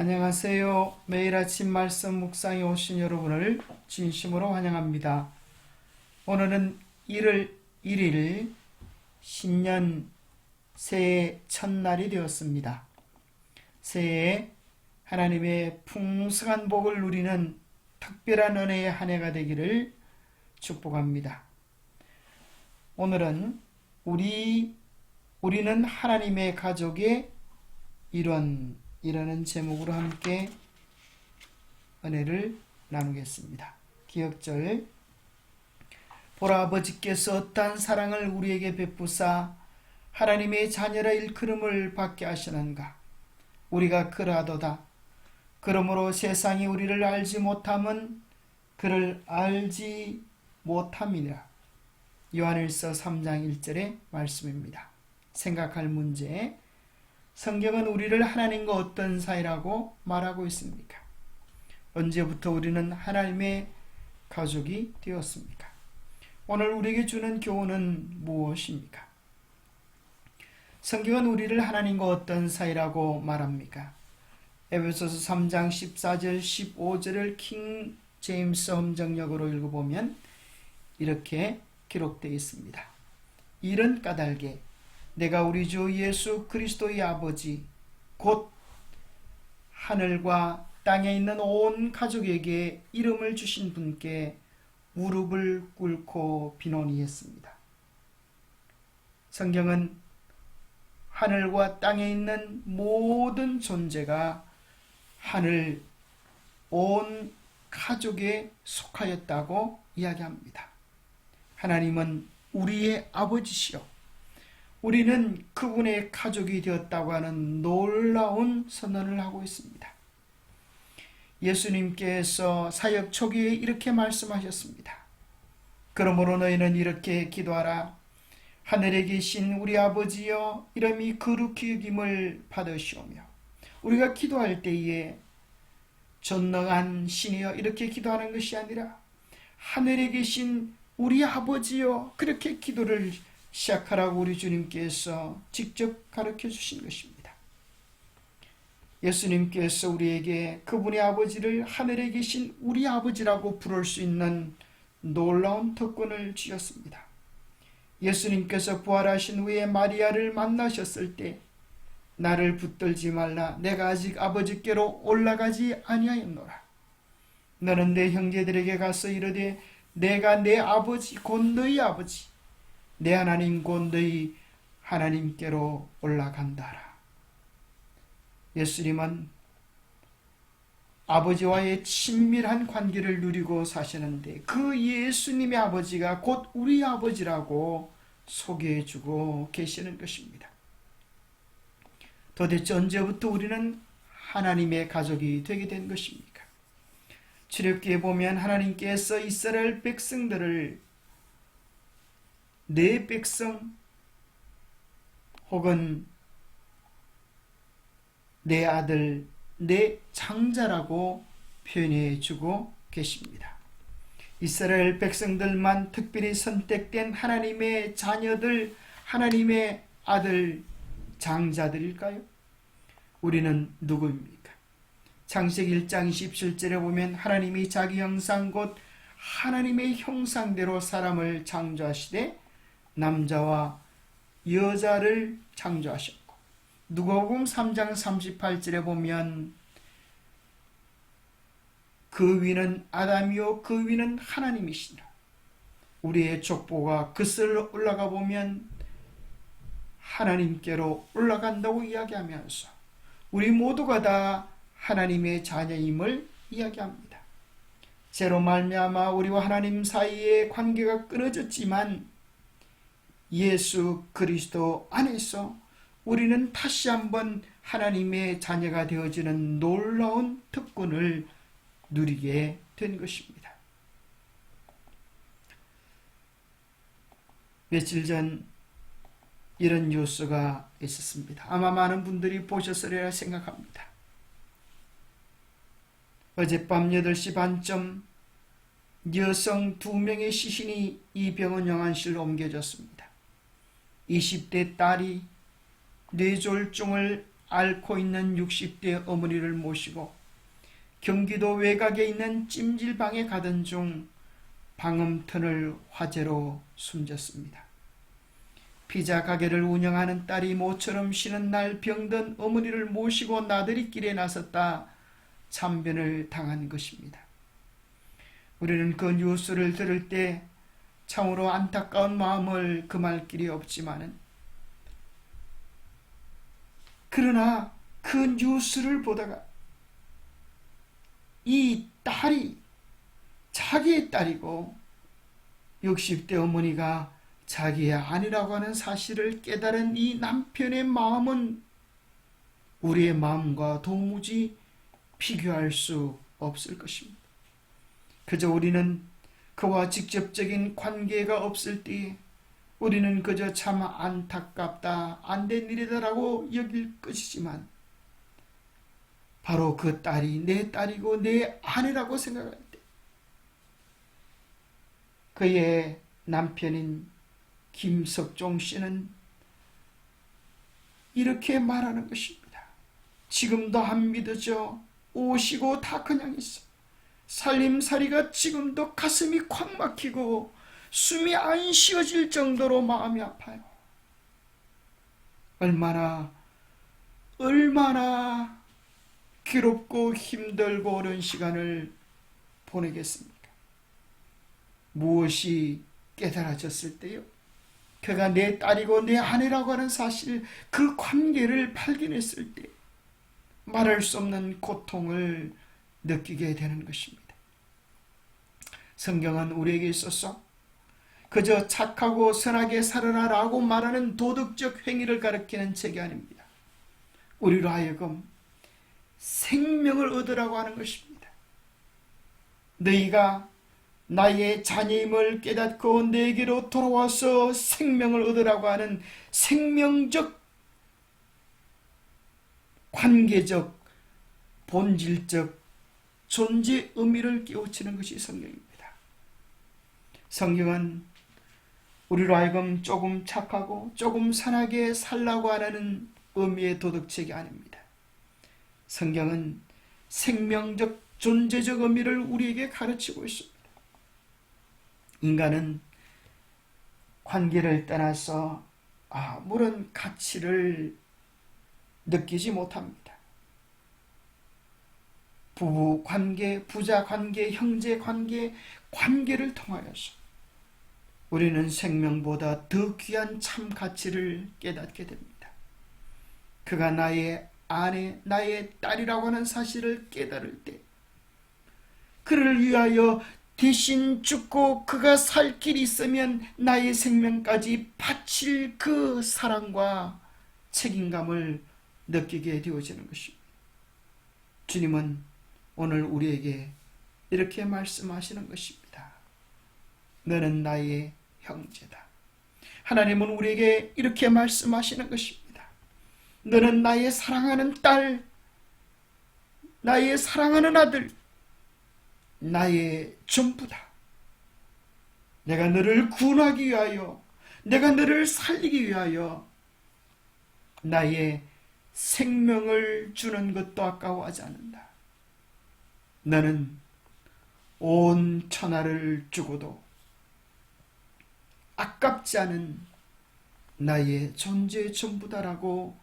안녕하세요. 매일 아침 말씀 묵상에 오신 여러분을 진심으로 환영합니다. 오늘은 1월 1일 신년 새해 첫날이 되었습니다. 새해에 하나님의 풍성한 복을 누리는 특별한 은혜의 한 해가 되기를 축복합니다. 오늘은 우리 우리는 하나님의 가족의 일원 이라는 제목으로 함께 은혜를 나누겠습니다. 기억절. 보라 아버지께서 어떠한 사랑을 우리에게 베푸사 하나님의 자녀라 일컬음을 받게 하시는가? 우리가 그러하도다. 그러므로 세상이 우리를 알지 못함은 그를 알지 못함이니라. 요한일서 3장 1절의 말씀입니다. 생각할 문제 성경은 우리를 하나님과 어떤 사이라고 말하고 있습니까? 언제부터 우리는 하나님의 가족이 되었습니까? 오늘 우리에게 주는 교훈은 무엇입니까? 성경은 우리를 하나님과 어떤 사이라고 말합니까? 에베소서 3장 14절 15절을 킹 제임스 험정역으로 읽어보면 이렇게 기록되어 있습니다. 이런 까닭에 내가 우리 주 예수 그리스도의 아버지 곧 하늘과 땅에 있는 온 가족에게 이름을 주신 분께 무릎을 꿇고 비논이했습니다. 성경은 하늘과 땅에 있는 모든 존재가 하늘 온 가족에 속하였다고 이야기합니다. 하나님은 우리의 아버지시요 우리는 그분의 가족이 되었다고 하는 놀라운 선언을 하고 있습니다. 예수님께서 사역 초기에 이렇게 말씀하셨습니다. 그러므로 너희는 이렇게 기도하라. 하늘에 계신 우리 아버지여 이름이 거룩히 여김을 받으시오며 우리가 기도할 때에 전능한 신이여 이렇게 기도하는 것이 아니라 하늘에 계신 우리 아버지여 그렇게 기도를 시작하라고 우리 주님께서 직접 가르쳐 주신 것입니다. 예수님께서 우리에게 그분의 아버지를 하늘에 계신 우리 아버지라고 부를 수 있는 놀라운 특권을 주셨습니다. 예수님께서 부활하신 후에 마리아를 만나셨을 때 나를 붙들지 말라 내가 아직 아버지께로 올라가지 아니하였노라. 너는 내 형제들에게 가서 이르되 내가 내 아버지 곧 너희 아버지 내 하나님 곧 너희 하나님께로 올라간다라. 예수님은 아버지와의 친밀한 관계를 누리고 사시는데 그 예수님의 아버지가 곧 우리 아버지라고 소개해주고 계시는 것입니다. 도대체 언제부터 우리는 하나님의 가족이 되게 된 것입니까? 출애기에 보면 하나님께서 이스라엘 백성들을 내 백성 혹은 내 아들, 내 장자라고 표현해 주고 계십니다. 이스라엘 백성들만 특별히 선택된 하나님의 자녀들, 하나님의 아들, 장자들일까요? 우리는 누구입니까? 창세기 1장 27절에 보면 하나님이 자기 형상 곧 하나님의 형상대로 사람을 창조하시되 남자와 여자를 창조하셨고 누가복음 3장 38절에 보면 그 위는 아담이요 그 위는 하나님이시라. 우리의 족보가 그슬 올라가 보면 하나님께로 올라간다고 이야기하면서 우리 모두가 다 하나님의 자녀임을 이야기합니다. 제로 말미암아 우리와 하나님 사이의 관계가 끊어졌지만 예수 그리스도 안에서 우리는 다시 한번 하나님의 자녀가 되어지는 놀라운 특권을 누리게 된 것입니다. 며칠 전 이런 뉴스가 있었습니다. 아마 많은 분들이 보셨으리라 생각합니다. 어젯밤 8시 반쯤 여성 두 명의 시신이 이 병원 영안실로 옮겨졌습니다. 20대 딸이 뇌졸중을 앓고 있는 60대 어머니를 모시고 경기도 외곽에 있는 찜질방에 가던 중 방음턴을 화재로 숨졌습니다. 피자 가게를 운영하는 딸이 모처럼 쉬는 날 병든 어머니를 모시고 나들이 길에 나섰다 참변을 당한 것입니다. 우리는 그 뉴스를 들을 때 참으로 안타까운 마음을 금할 길이 없지만은 그러나 그 뉴스를 보다가 이 딸이 자기의 딸이고 60대 어머니가 자기의 아니라고 하는 사실을 깨달은 이 남편의 마음은 우리의 마음과 도무지 비교할 수 없을 것입니다. 그저 우리는 그와 직접적인 관계가 없을 때 우리는 그저 참 안타깝다, 안 된 일이다라고 여길 것이지만 바로 그 딸이 내 딸이고 내 아내라고 생각할 때 그의 남편인 김석종 씨는 이렇게 말하는 것입니다. 지금도 안 믿어져 오시고 다 그냥 있어. 살림살이가 지금도 가슴이 콱 막히고 숨이 안 쉬어질 정도로 마음이 아파요. 얼마나 얼마나 괴롭고 힘들고 어려운 시간을 보내겠습니까? 무엇이 깨달아졌을 때요? 그가 내 딸이고 내 아내라고 하는 사실, 그 관계를 발견했을 때 말할 수 없는 고통을 느끼게 되는 것입니다. 성경은 우리에게 있어서 그저 착하고 선하게 살아라라고 말하는 도덕적 행위를 가리키는 책이 아닙니다. 우리로 하여금 생명을 얻으라고 하는 것입니다. 너희가 나의 자녀임을 깨닫고 내게로 돌아와서 생명을 얻으라고 하는 생명적, 관계적, 본질적 존재 의미를 깨우치는 것이 성경입니다. 성경은 우리로 하여금 조금 착하고 조금 선하게 살라고 하는 의미의 도덕책이 아닙니다. 성경은 생명적 존재적 의미를 우리에게 가르치고 있습니다. 인간은 관계를 떠나서 아무런 가치를 느끼지 못합니다. 부부 관계, 부자 관계, 형제 관계, 관계를 통하여서 우리는 생명보다 더 귀한 참 가치를 깨닫게 됩니다. 그가 나의 아내, 나의 딸이라고 하는 사실을 깨달을 때, 그를 위하여 대신 죽고 그가 살 길이 있으면 나의 생명까지 바칠 그 사랑과 책임감을 느끼게 되어지는 것입니다. 주님은 오늘 우리에게 이렇게 말씀하시는 것입니다. 너는 나의 형제다. 하나님은 우리에게 이렇게 말씀하시는 것입니다. 너는 나의 사랑하는 딸, 나의 사랑하는 아들, 나의 전부다. 내가 너를 구원하기 위하여, 내가 너를 살리기 위하여 나의 생명을 주는 것도 아까워하지 않는다. 너는 온 천하를 주고도 아깝지 않은 나의 존재 전부다라고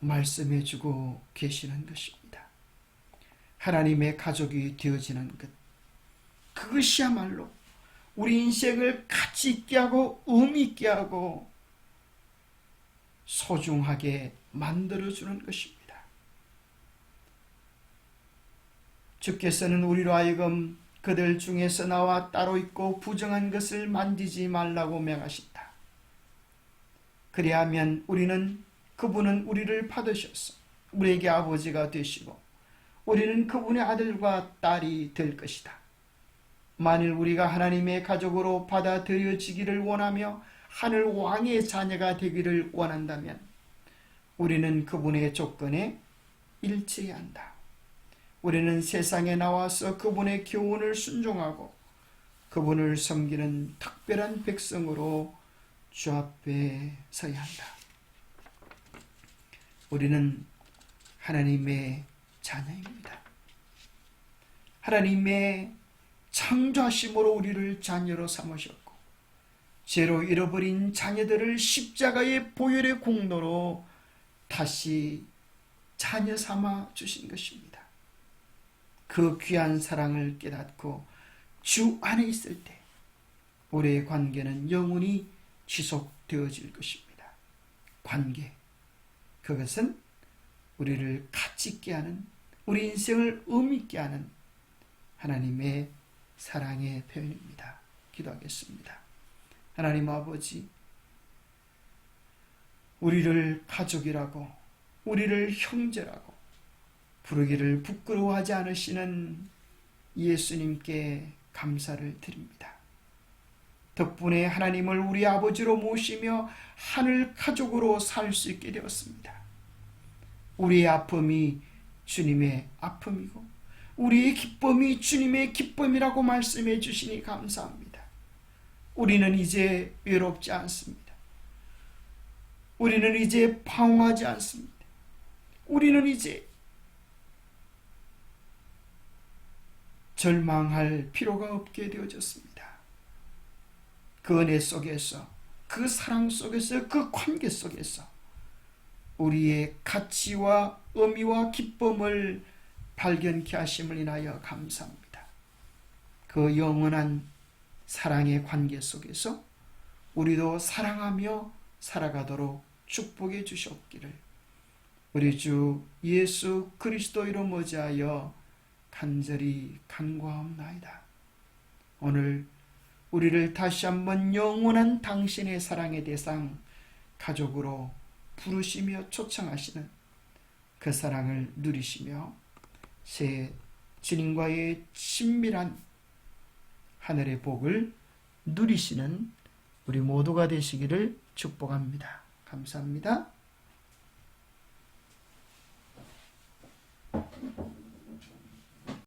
말씀해 주고 계시는 것입니다. 하나님의 가족이 되어지는 것. 그것이야말로 우리 인생을 가치 있게 하고 의미 있게 하고 소중하게 만들어주는 것입니다. 주께서는 우리로 하여금 그들 중에서 나와 따로 있고 부정한 것을 만지지 말라고 명하신다. 그리하면 우리는 그분은 우리를 받으셔서 우리에게 아버지가 되시고 우리는 그분의 아들과 딸이 될 것이다. 만일 우리가 하나님의 가족으로 받아들여지기를 원하며 하늘 왕의 자녀가 되기를 원한다면 우리는 그분의 조건에 일치해야 한다. 우리는 세상에 나와서 그분의 교훈을 순종하고 그분을 섬기는 특별한 백성으로 주 앞에 서야 한다. 우리는 하나님의 자녀입니다. 하나님의 창조하심으로 우리를 자녀로 삼으셨고 죄로 잃어버린 자녀들을 십자가의 보혈의 공로로 다시 자녀 삼아 주신 것입니다. 그 귀한 사랑을 깨닫고 주 안에 있을 때 우리의 관계는 영원히 지속되어질 것입니다. 관계. 그것은 우리를 가치 있게 하는 우리 인생을 의미 있게 하는 하나님의 사랑의 표현입니다. 기도하겠습니다. 하나님 아버지, 우리를 가족이라고, 우리를 형제라고 부르기를 부끄러워하지 않으시는 예수님께 감사를 드립니다. 덕분에 하나님을 우리 아버지로 모시며 하늘 가족으로 살 수 있게 되었습니다. 우리의 아픔이 주님의 아픔이고, 우리의 기쁨이 주님의 기쁨이라고 말씀해 주시니 감사합니다. 우리는 이제 외롭지 않습니다. 우리는 이제 방황하지 않습니다. 우리는 이제 절망할 필요가 없게 되어졌습니다. 그 은혜 속에서, 그 사랑 속에서, 그 관계 속에서 우리의 가치와 의미와 기쁨을 발견케 하심을 인하여 감사합니다. 그 영원한 사랑의 관계 속에서 우리도 사랑하며 살아가도록 축복해 주셨기를 우리 주 예수 그리스도 이름 모자하여 간절히 간과합나이다. 오늘 우리를 다시 한번 영원한 당신의 사랑의 대상, 가족으로 부르시며 초청하시는 그 사랑을 누리시며 새 주님과의 친밀한 하늘의 복을 누리시는 우리 모두가 되시기를 축복합니다. 감사합니다.